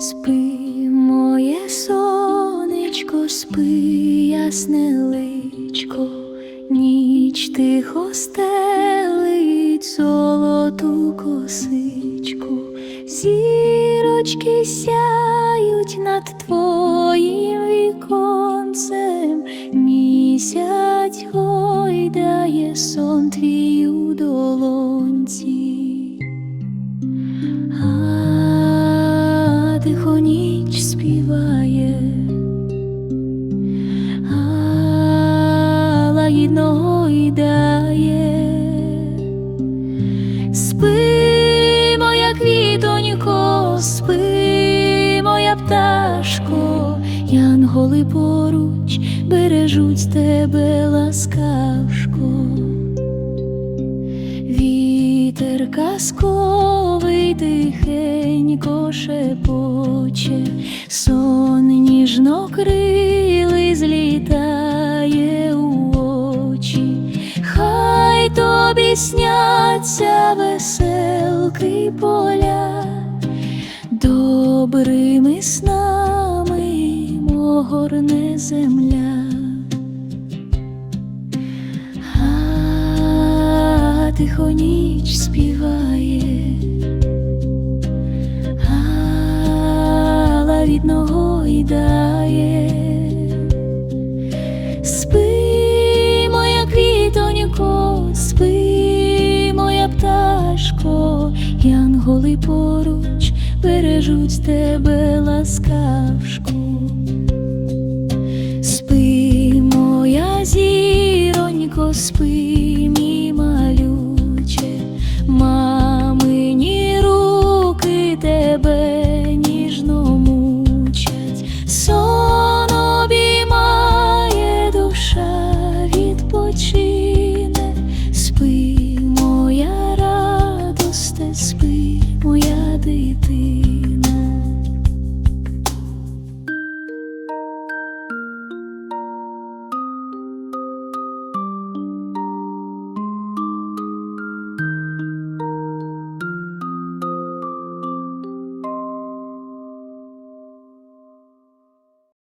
Спи, моє сонечко, спи, ясне личко, ніч тихо стелить золоту косичку, зірочки сяють над твоїм віконцем, місяць гойдає сон твій у долонці. Поруч бережуть тебе ласкавшко. Вітер казковий тихенько шепоче, сон ніжно крили злітає у очі, хай тобі сняться веселки поля, добрими снами огорне земля. А тихо ніч співає, а лагідно гойдає. Спи, моя квітонько, спи, моя пташко, янголи поруч бережуть тебе ласкавшко. спи, мій малюче, мамині руки тебе ніжно мучать, сон обіймає душа, відпочине, спи, моя радосте, спи, моя дитина.